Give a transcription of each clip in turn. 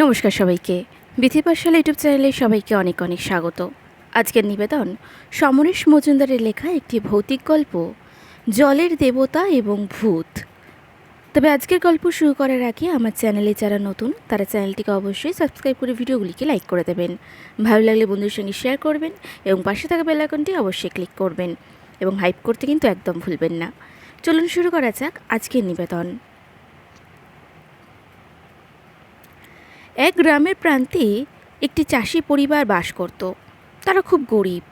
নমস্কার সবাইকে। বিধিপাশাল ইউটিউব চ্যানেলে সবাইকে অনেক অনেক স্বাগত। আজকের নিবেদন সমরেশ মজুমদারের লেখা একটি ভৌতিক গল্প, জলের দেবতা এবং ভূত। তবে আজকের গল্প শুরু করার আগে আমার চ্যানেলে যারা নতুন, তারা চ্যানেলটিকে অবশ্যই সাবস্ক্রাইব করে ভিডিওগুলিকে লাইক করে দেবেন। ভালো লাগলে বন্ধুর সঙ্গে শেয়ার করবেন এবং পাশে থাকা বেল আইকনটি অবশ্যই ক্লিক করবেন এবং হাইপ করতে কিন্তু একদম ভুলবেন না। চলুন শুরু করা যাক আজকের নিবেদন। এক গ্রামের প্রান্তে একটি চাষি পরিবার বাস করত। তারা খুব গরিব,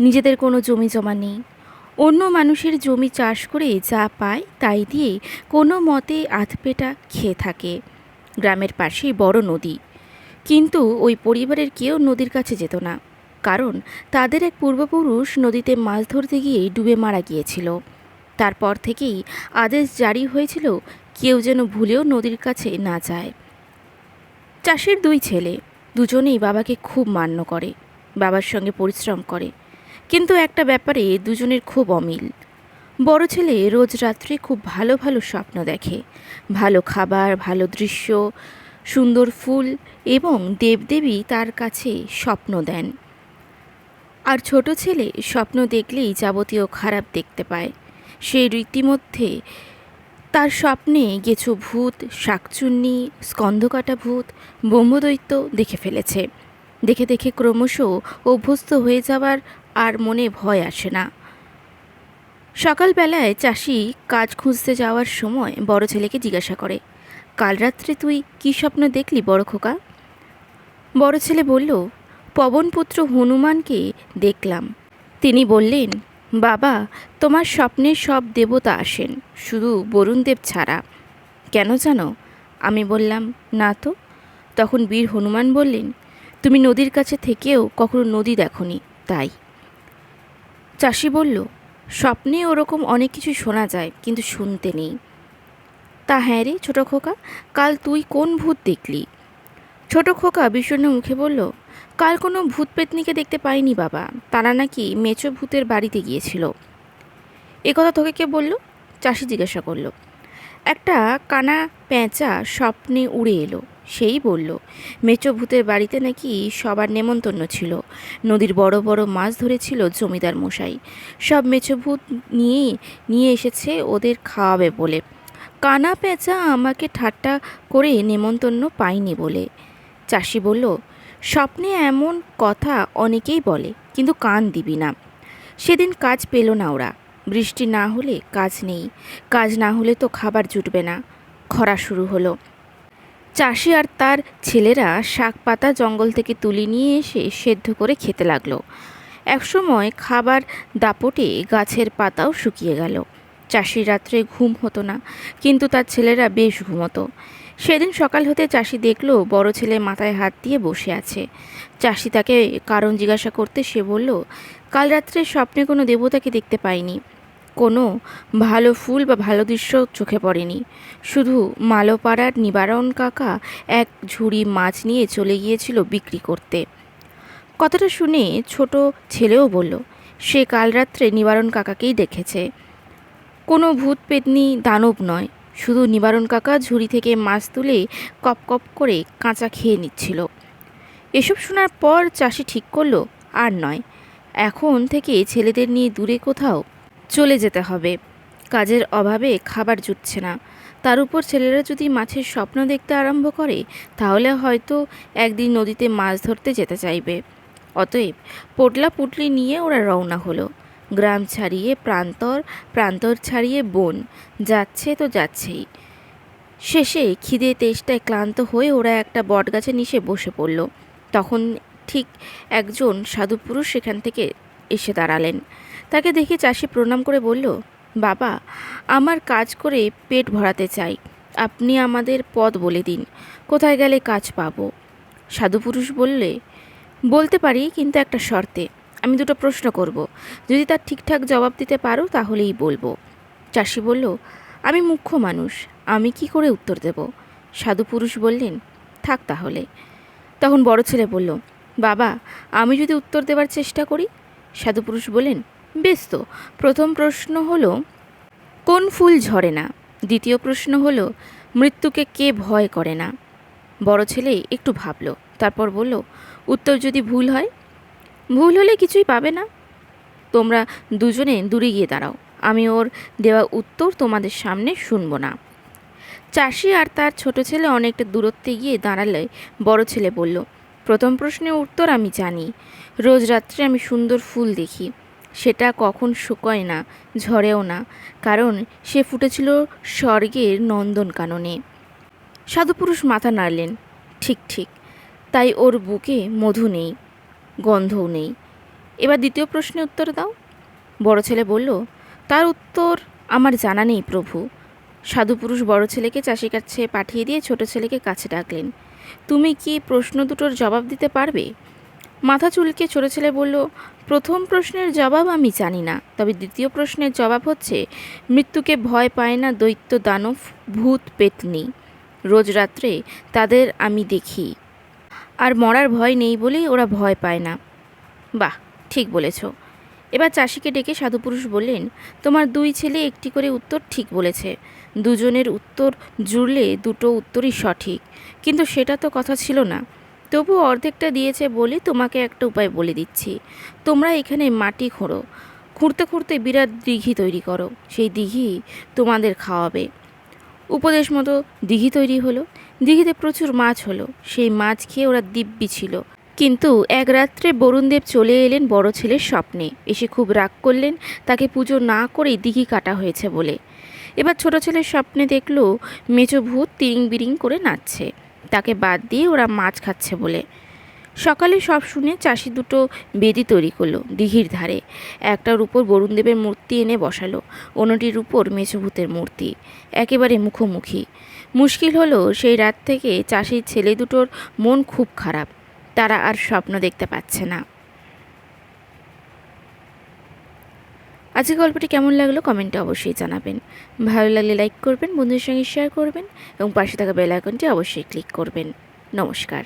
নিজেদের কোনো জমি জমা নেই। অন্য মানুষের জমি চাষ করে যা পায় তাই দিয়ে কোনো মতে আধপেটা খেয়ে থাকে। গ্রামের পাশেই বড় নদী। কিন্তু ওই পরিবারের কেউ নদীর কাছে যেত না, কারণ তাদের এক পূর্বপুরুষ নদীতে মাছ ধরতে গিয়ে ডুবে মারা গিয়েছিল। তারপর থেকেই আদেশ জারি হয়েছিল, কেউ যেন ভুলেও নদীর কাছে না যায়। চাষির দুই ছেলে, দুজনেই বাবাকে খুব মান্য করে, বাবার সঙ্গে পরিশ্রম করে। কিন্তু একটা ব্যাপারে দুজনের খুব অমিল। বড় ছেলে রোজ রাত্রে খুব ভালো ভালো স্বপ্ন দেখে। ভালো খাবার, ভালো দৃশ্য, সুন্দর ফুল এবং দেবদেবী তার কাছে স্বপ্ন দেন। আর ছোট ছেলে স্বপ্ন দেখলেই যাবতীয় খারাপ দেখতে পায়। সে রীতিমধ্যে তার স্বপ্নে গেছো ভূত, শাকচুন্নি, স্কন্ধকাটা ভূত, ব্রহ্মদৈত্য দেখে ফেলেছে। দেখে দেখে ক্রমশ অভ্যস্ত হয়ে যাওয়ার আর মনে ভয় আসে না। সকালবেলায় চাষি কাজ খুঁজতে যাওয়ার সময় বড় ছেলেকে জিজ্ঞাসা করে, কাল রাত্রে তুই কী স্বপ্ন দেখলি বড় খোকা? বড় ছেলে বলল, পবনপুত্র হনুমানকে দেখলাম। তিনি বললেন বাবা, তোমার স্বপ্নে সব দেবতা আসেন, শুধু বরুণদেব ছাড়া। কেন জানো? আমি বললাম, না তো। তখন বীর হনুমান বললেন, তুমি নদীর কাছে থেকেও কখনো নদী দেখনি, তাই। চাষি বলল, স্বপ্নে ওরকম অনেক কিছু শোনা যায়, কিন্তু শুনতে নেই। তা হ্যাঁ রে, ছোটো খোকা, কাল তুই কোন ভূত দেখলি? ছোট খোকা বিষণ্ণ মুখে বলল কাল কোনো ভূত পেতনিকে দেখতে পাইনি বাবা। তারা নাকি মেচো ভূতের বাড়িতে গিয়েছিল। এ কথা তোকে কে বলল? চাষি জিজ্ঞাসা করল। একটা কানা পেঁচা স্বপ্নে উড়ে এলো। সেই বলল, মেচো ভূতের বাড়িতে নাকি সবার নেমন্তন্ন ছিল। নদীর বড় বড় মাছ ধরেছিল জমিদার মশাই। সব মেচো ভূত নিয়ে নিয়ে এসেছে ওদের খাওয়াবে বলে। কানা পেঁচা আমাকে ঠাট্টা করে নেমন্তন্ন পাইনি বলে। চাষি বলল স্বপ্নে এমন কথা অনেকেই বলে, কিন্তু কান দিবি না। সেদিন কাজ পেল না ওরা। বৃষ্টি না হলে কাজ নেই। কাজ না হলে তো খাবার জুটবে না। খরা শুরু হলো। চাষি আর তার ছেলেরা শাক পাতা জঙ্গল থেকে তুলে নিয়ে এসে সেদ্ধ করে খেতে লাগল। একসময় খাবার দাপটে গাছের পাতাও শুকিয়ে গেল। চাষির রাত্রে ঘুম হতো না, কিন্তু তার ছেলেরা বেশ ঘুমতো। সেদিন সকাল হতে চাষি দেখল বড় ছেলে মাথায় হাত দিয়ে বসে আছে। চাষি তাকে কারণ জিজ্ঞাসা করতে সে বলল, কাল রাত্রে স্বপ্নে কোনো দেবতাকে দেখতে পাইনি। কোনো ভালো ফুল বা ভালো দৃশ্য চোখে পড়েনি। শুধু মালোপাড়ার নিবারণ কাকা এক ঝুড়ি মাছ নিয়ে চলে গিয়েছিল বিক্রি করতে। কথাটা শুনে ছোট ছেলেও বলল, সে কাল রাত্রে নিবারণ কাকাকেই দেখেছে। কোনো ভূত পেতনি দানব নয়। শুধু নিবারণ কাকা ঝুড়ি থেকে মাছ তুলে কপ কপ করে কাঁচা খেয়ে নিচ্ছিল। এসব শোনার পর চাষি ঠিক করল, আর নয়, এখন থেকে ছেলেদের নিয়ে দূরে কোথাও চলে যেতে হবে। কাজের অভাবে খাবার জুটছে না। তার উপর ছেলেরা যদি মাছের স্বপ্ন দেখতে আরম্ভ করে, তাহলে হয়তো একদিন নদীতে মাছ ধরতে যেতে চাইবে। অতএব পোটলা পুটলি নিয়ে ওরা রওনা হলো। গ্রাম ছাড়িয়ে প্রান্তর প্রান্তর ছাড়িয়ে বন। যাচ্ছে তো যাচ্ছেই। শেষে খিদে তেষ্টায় ক্লান্ত হয়ে ওরা একটা বটগাছের নিচে বসে পড়ল। তখন ঠিক একজন সাধু পুরুষ সেখান থেকে এসে দাঁড়ালেন। তাকে দেখে চাষি প্রণাম করে বলল, বাবা, আমার কাজ করে পেট ভরাতে চাই। আপনি আমাদের পথ বলে দিন। কোথায় গেলে কাজ পাবো? সাধু পুরুষ বললে, বলতে পারি, কিন্তু একটা শর্তে। আমি দুটো প্রশ্ন করব। যদি তার ঠিকঠাক জবাব দিতে পারো, তাহলেই বলব। চাষি বলল, আমি মুখ্য মানুষ, আমি কি করে উত্তর দেব? সাধু পুরুষ বললেন, থাক তাহলে। তখন বড় ছেলে বলল, বাবা, আমি যদি উত্তর দেবার চেষ্টা করি? সাধু পুরুষ বললেন, বেশ তো, প্রথম প্রশ্ন হলো, কোন ফুল ঝরে না? দ্বিতীয় প্রশ্ন হলো, মৃত্যুকে কে ভয় করে না? বড় ছেলে একটু ভাবলো, তারপর বলল, উত্তর যদি ভুল হয় ভুল হলে কিছুই পাবে না। তোমরা দুজনে দূরে গিয়ে দাঁড়াও। আমি ওর দেওয়া উত্তর তোমাদের সামনে শুনব না। চাষি আর তার ছোট ছেলে অনেকটা দূরত্বে গিয়ে দাঁড়ালে বড় ছেলে বলল, প্রথম প্রশ্নের উত্তর আমি জানি। রোজ রাত্রে আমি সুন্দর ফুল দেখি। সেটা কখন শুকোয় না, ঝরেও না, কারণ সে ফুটেছিল স্বর্গের নন্দনকাননে সাধুপুরুষ মাথা নাড়লেন, ঠিক ঠিক। তাই ওর বুকে মধু নেই। গন্ধও নেই। এবার দ্বিতীয় প্রশ্নের উত্তর দাও। বড় ছেলে বলল, তার উত্তর আমার জানা নেই প্রভু। সাধুপুরুষ বড় ছেলেকে চাষি কাছে পাঠিয়ে দিয়ে ছোট ছেলেকে কাছে ডাকলেন। তুমি কি প্রশ্ন দুটোর জবাব দিতে পারবে? মাথা চুলকে ছোট ছেলে বলল, প্রথম প্রশ্নের জবাব আমি জানি না, তবে দ্বিতীয় প্রশ্নের জবাব হচ্ছে, মৃত্যুকে ভয় পায় না দৈত্য দানব, ভূত পেতনি। রোজ রাত্রে তাদের আমি দেখি। আর মরার ভয় নেই বলেই ওরা ভয় পায় না। বাহ, ঠিক বলেছ। এবার চাষিকে ডেকে সাধুপুরুষ বললেন, তোমার দুই ছেলে একটি করে উত্তর ঠিক বলেছে। দুজনের উত্তর জুড়লে দুটো উত্তরই সঠিক। কিন্তু সেটা তো কথা ছিল না। তবু অর্ধেকটা দিয়েছে বলে তোমাকে একটা উপায় বলে দিচ্ছি। তোমরা এখানে মাটি খোঁড়ো। খুঁড়তে খুঁড়তে বিরাট দিঘি তৈরি করো। সেই দিঘি তোমাদের খাওয়াবে। উপদেশ মতো দিঘি তৈরি হলো। দিঘিতে প্রচুর মাছ হলো। সেই মাছ খেয়ে ওরা দিব্যি ছিল। কিন্তু এক রাত্রে বরুণদেব চলে এলেন বড় ছেলের স্বপ্নে। এসে খুব রাগ করলেন, তাকে পুজো না করেই দিঘি কাটা হয়েছে বলে। এবার ছোট ছেলের স্বপ্নে দেখল মেচো ভূত তিরিং বিরিং করে নাচছে। তাকে বাদ দিয়ে ওরা মাছ খাচ্ছে বলে। সকালে সব শুনে চাষি দুটো বেদি তৈরি করল দিঘির ধারে। একটার উপর বরুণদেবের মূর্তি এনে বসালো, অন্যটির উপর মেছভূতের মূর্তি। একেবারে মুখোমুখি। মুশকিল হলো সেই রাত থেকে চাষির ছেলে দুটোর মন খুব খারাপ, তারা আর স্বপ্ন দেখতে পাচ্ছে না। আজকে গল্পটি কেমন লাগল কমেন্টে অবশ্যই জানাবেন। ভালো লাগলে লাইক করবেন, বন্ধুদের সঙ্গে শেয়ার করবেন এবং পাশে থাকা বেল আইকনটি অবশ্যই ক্লিক করবেন। নমস্কার।